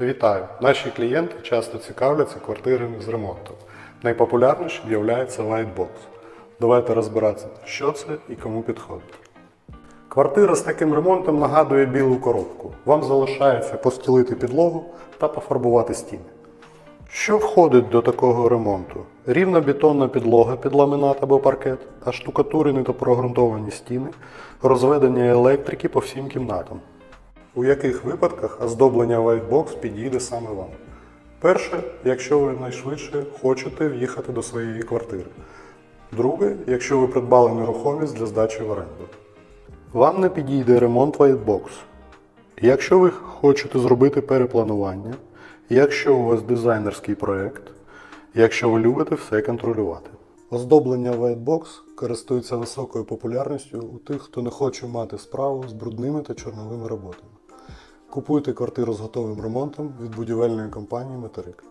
Вітаю! Наші клієнти часто цікавляться квартирами з ремонтом. Найпопулярнішим є Whitebox. Давайте розбиратися, що це і кому підходить. Квартира з таким ремонтом нагадує білу коробку. Вам залишається постілити підлогу та пофарбувати стіни. Що входить до такого ремонту? Рівна бетонна підлога під ламінат або паркет, та штукатурені та прогрунтовані стіни, розведення електрики по всім кімнатам. У яких випадках оздоблення Whitebox підійде саме вам? Перше, якщо ви найшвидше хочете в'їхати до своєї квартири. Друге, якщо ви придбали нерухомість для здачі в оренду. Вам не підійде ремонт Whitebox. Якщо ви хочете зробити перепланування, якщо у вас дизайнерський проєкт, якщо ви любите все контролювати. Оздоблення Whitebox користується високою популярністю у тих, хто не хоче мати справу з брудними та чорновими роботами. Купуйте квартиру з готовим ремонтом від будівельної компанії Метарик.